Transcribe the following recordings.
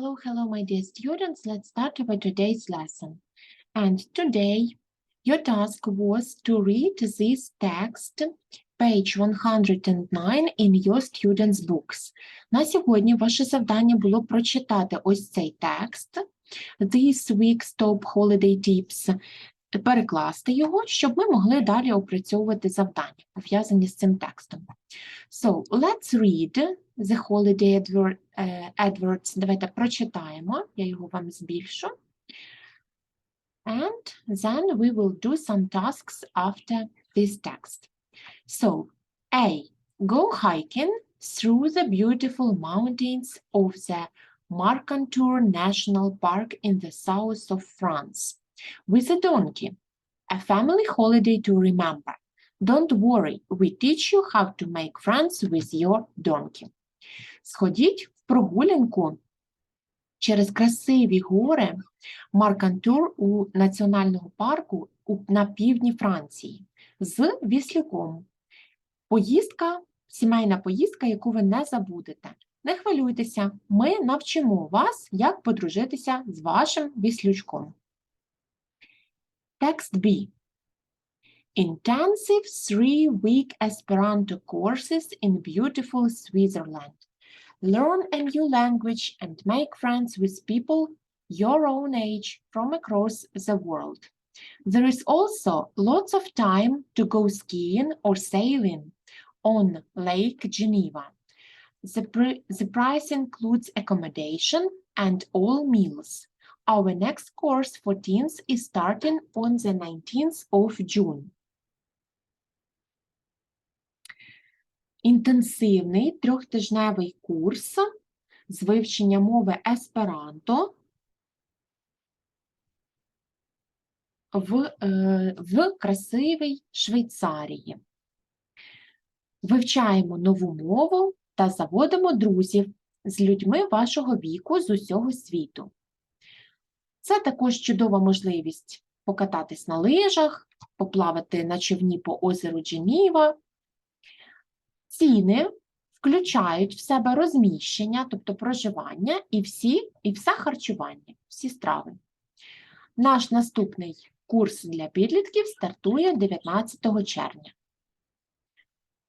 Hello, hello, my dear students. Let's start with today's lesson. And today, your task was to read this text, page 109 in your students' books. На сьогодні ваше завдання було прочитати ось цей текст, This Week's Top Holiday Tips, перекласти його, щоб ми могли далі опрацьовувати завдання, пов'язані з цим текстом. So, let's read the holiday adver- е, adverts. Давайте прочитаємо, я його вам збільшу. And then we will do some tasks after this text. So, A. Go hiking through the beautiful mountains of the Marcantour National Park in the south of France with a donkey. A family holiday to remember. Don't worry, we teach you how to make friends with your donkey. Сходіть в прогулянку через красиві гори Маркантур у національного парку на півдні Франції з віслюком. Поїздка, сімейна поїздка, яку ви не забудете. Не хвилюйтеся, ми навчимо вас, як подружитися з вашим віслючком. Text B. Intensive three-week Esperanto courses in beautiful Switzerland. Learn a new language and make friends with people your own age from across the world. There is also lots of time to go skiing or sailing on Lake Geneva. The, pri- the price includes accommodation and all meals. Our next course for teens is starting on the 19th of June. Інтенсивний трьохтижневий курс з вивчення мови есперанто в, е, в красивій Швейцарії. Вивчаємо нову мову та заводимо друзів з людьми вашого віку з усього світу. Це також чудова можливість покататись на лижах, поплавати на човні по озеру Дженіва. Ціни включають в себе розміщення, тобто проживання, і всі, і все харчування, всі страви. Наш наступний курс для підлітків стартує 19 червня.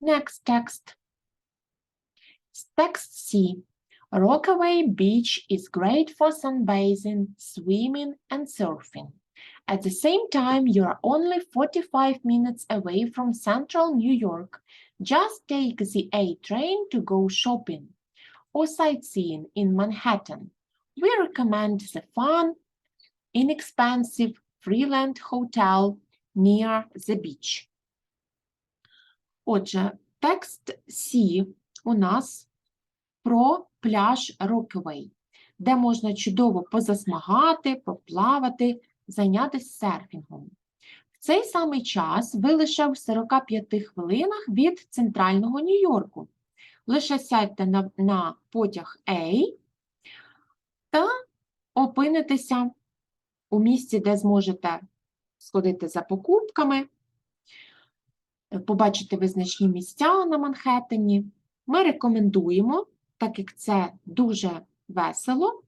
Next text. Text C. Rockaway Beach is great for sunbathing, swimming, and surfing. At the same time, you are only 45 minutes away from central New York. Just take the A train to go shopping or sightseeing in Manhattan. We recommend the fun, inexpensive Freeland Hotel near the beach. Отже, текст C у нас про пляж Роквей, де можна чудово позасмагати, поплавати, зайнятися серфінгом. Цей самий час ви лише в 45 хвилинах від центрального Нью-Йорку. Лише сядьте на, на потяг A та опинитеся у місці, де зможете сходити за покупками, побачити визначні місця на Манхеттені. Ми рекомендуємо, так як це дуже весело,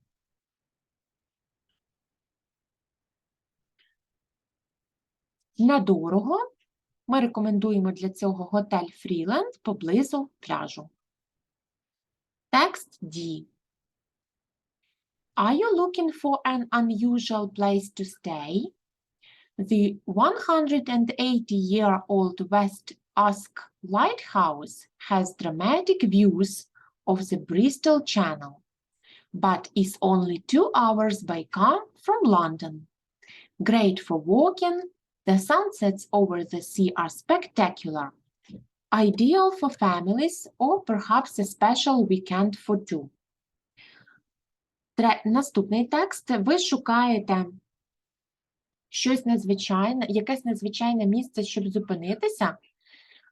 недорого. Ми рекомендуємо для цього готель Фріленд поблизу пляжу. Текст D. Are you looking for an unusual place to stay? The 180-year-old West Usk Lighthouse has dramatic views of the Bristol Channel, but is only two hours by car from London. Great for walking, the sunsets over the sea are spectacular, ideal for families or perhaps a special weekend for two. Наступний текст. Ви шукаєте щось незвичайне, якесь незвичайне місце, щоб зупинитися.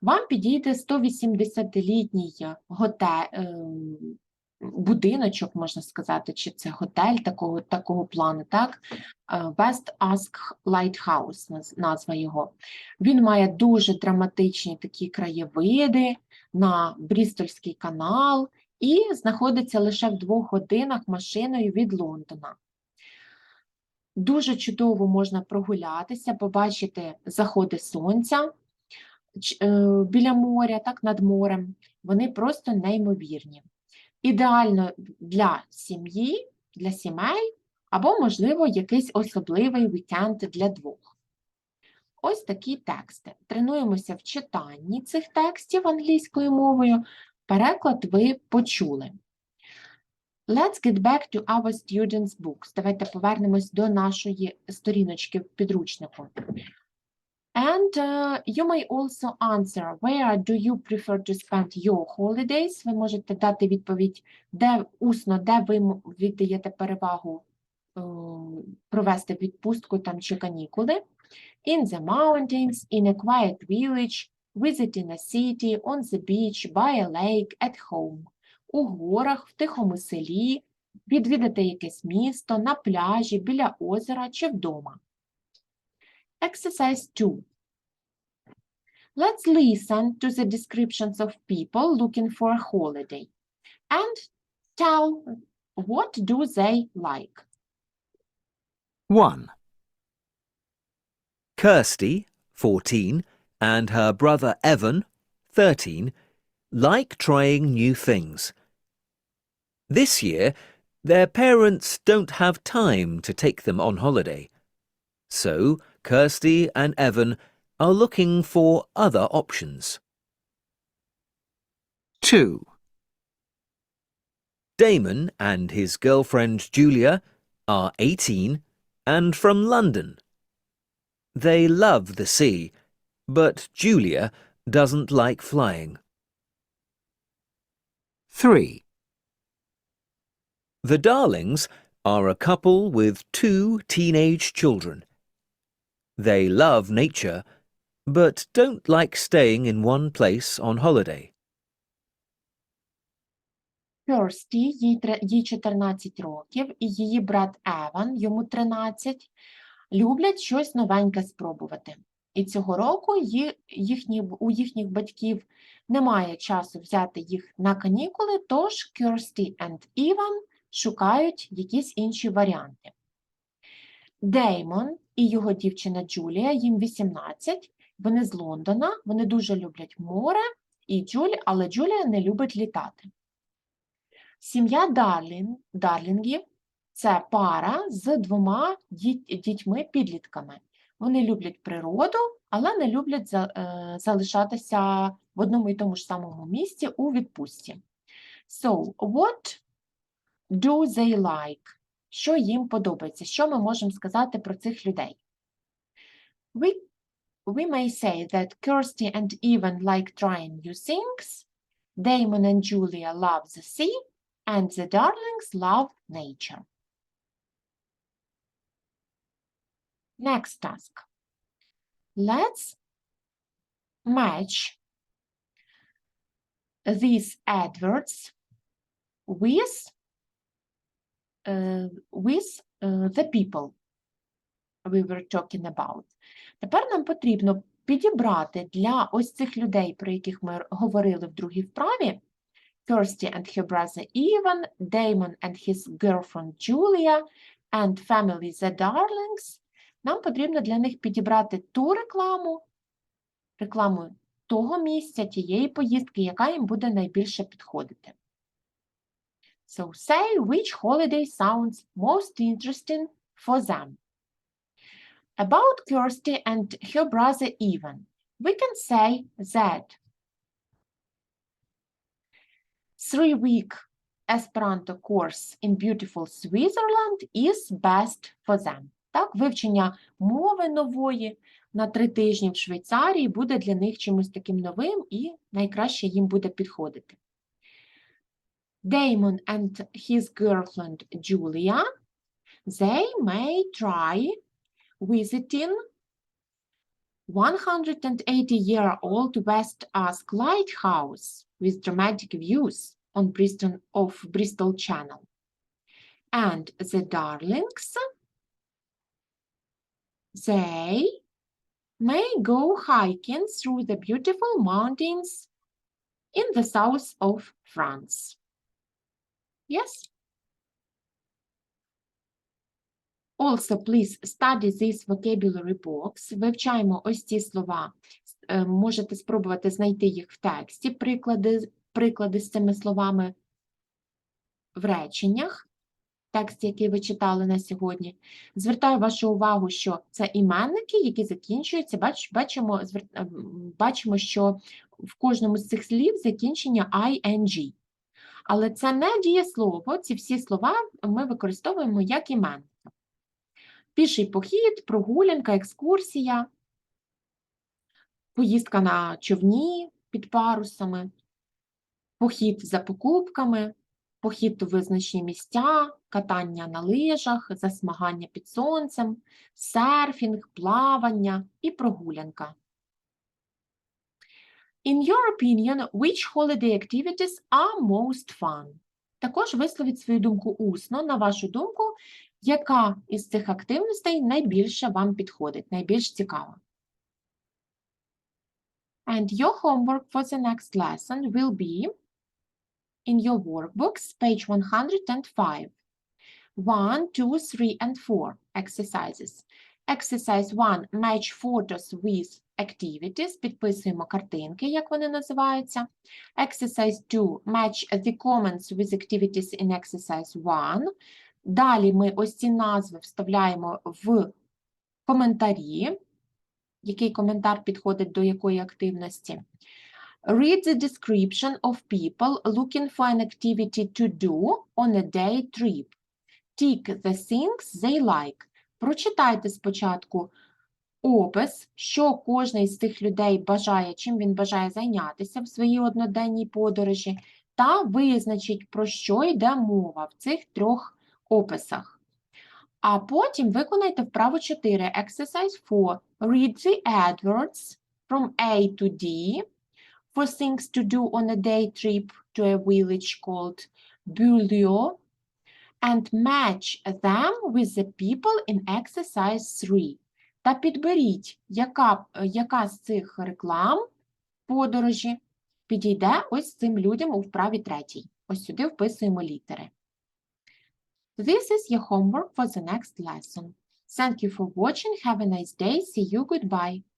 Вам підійде 180-літній готель, ем, будиночок, можна сказати, чи це готель такого, такого плану, так? Е, West Usk Lighthouse назва його. Він має дуже драматичні такі краєвиди на Брістольський канал і знаходиться лише в двох годинах машиною від Лондона. Дуже чудово можна прогулятися, побачити заходи сонця е, біля моря, так, над морем. Вони просто неймовірні. Ідеально для сім'ї, для сімей, або, можливо, якийсь особливий вікенд для двох. Ось такі тексти. Тренуємося в читанні цих текстів англійською мовою. Переклад ви почули. Let's get back to our students' books. Давайте повернемось до нашої сторіночки в підручнику. And uh, you may also answer, where do you prefer to spend your holidays? Ви можете дати відповідь, де усно, де ви віддаєте перевагу е, провести відпустку там чи канікули. In the mountains, in a quiet village, visiting a city, on the beach, by a lake, at home. У горах, в тихому селі, відвідати якесь місто, на пляжі, біля озера чи вдома. Exercise 2. Let's listen to the descriptions of people looking for a holiday and tell what do they like. 1. Kirsty, 14, and her brother Evan, 13, like trying new things. This year, their parents don't have time to take them on holiday. So, Kirsty and Evan are looking for other options. 2. Damon and his girlfriend Julia are 18 and from London. They love the sea, but Julia doesn't like flying. 3. The Darlings are a couple with two teenage children. They love nature, but don't like staying in one place on holiday. Кірсті, їй, тре- їй 14 років, і її брат Еван, йому 13, люблять щось новеньке спробувати. І цього року ї- їхні, у їхніх батьків немає часу взяти їх на канікули, тож Кірсті and Іван шукають якісь інші варіанти. Деймон і його дівчина Джулія, їм 18, вони з Лондона, вони дуже люблять море, і Джулі, але Джулія не любить літати. Сім'я Дарлін, Дарлінгів це пара з двома дітьми-підлітками. Вони люблять природу, але не люблять е, залишатися в одному і тому ж самому місці у відпустці. So, what do they like? Що їм подобається? Що ми можемо сказати про цих людей? We, we may say that Kirsty and Evan like trying new things. Damon and Julia love the sea. And the darlings love nature. Next task. Let's match these adverts with, uh, with uh, the people we were talking about. Тепер нам потрібно підібрати для ось цих людей, про яких ми говорили в другій вправі, Kirsty and her brother Ivan, Damon and his girlfriend Julia, and family The Darlings. Нам потрібно для них підібрати ту рекламу, рекламу того місця, тієї поїздки, яка їм буде найбільше підходити. So say which holiday sounds most interesting for them. About Kirsty and her brother Ivan, we can say that three-week Esperanto course in beautiful Switzerland is best for them. Так, вивчення мови нової на три тижні в Швейцарії буде для них чимось таким новим і найкраще їм буде підходити. Damon and his girlfriend Julia, they may try visiting 180-year-old West Usk Lighthouse with dramatic views on Bristol of Bristol Channel. And the Darlings, they may go hiking through the beautiful mountains in the south of France. Yes? Also, please study this vocabulary box. Вивчаємо ось ці слова. Е, Можете спробувати знайти їх в тексті, приклади, приклади з цими словами в реченнях, текст, який ви читали на сьогодні. Звертаю вашу увагу, що це іменники, які закінчуються. Бач, бачимо, звер- е, бачимо, що в кожному з цих слів закінчення ing. Але це не дієслово, ці всі слова ми використовуємо як іменники. Піший похід, прогулянка, екскурсія, поїздка на човні під парусами, похід за покупками, похід у визначені місця, катання на лижах, засмагання під сонцем, серфінг, плавання і прогулянка. In your opinion, which holiday activities are most fun? Також висловіть свою думку усно. На вашу думку, яка із цих активностей найбільше вам підходить, найбільш цікава? And your homework for the next lesson will be in your workbooks, page 105. 1, 2, 3, and 4 exercises. Exercise 1 – match photos with activities. Підписуємо картинки, як вони називаються. Exercise 2 – match the comments with activities in exercise 1. Далі ми ось ці назви вставляємо в коментарі, який коментар підходить до якої активності. Read the description of people looking for an activity to do on a day trip. Tick the things they like. Прочитайте спочатку опис, що кожен з цих людей бажає, чим він бажає зайнятися в своїй одноденній подорожі, та визначіть, про що йде мова в цих трьох описах. А потім виконайте вправу 4, exercise 4. Read the adverts from A to D for things to do on a day trip to a village called Beaulieu and match them with the people in exercise 3. Та підберіть, яка, яка з цих реклам подорожі підійде ось цим людям у вправі третій. Ось сюди вписуємо літери. This is your homework for the next lesson. Thank you for watching. Have a nice day. See you. Goodbye.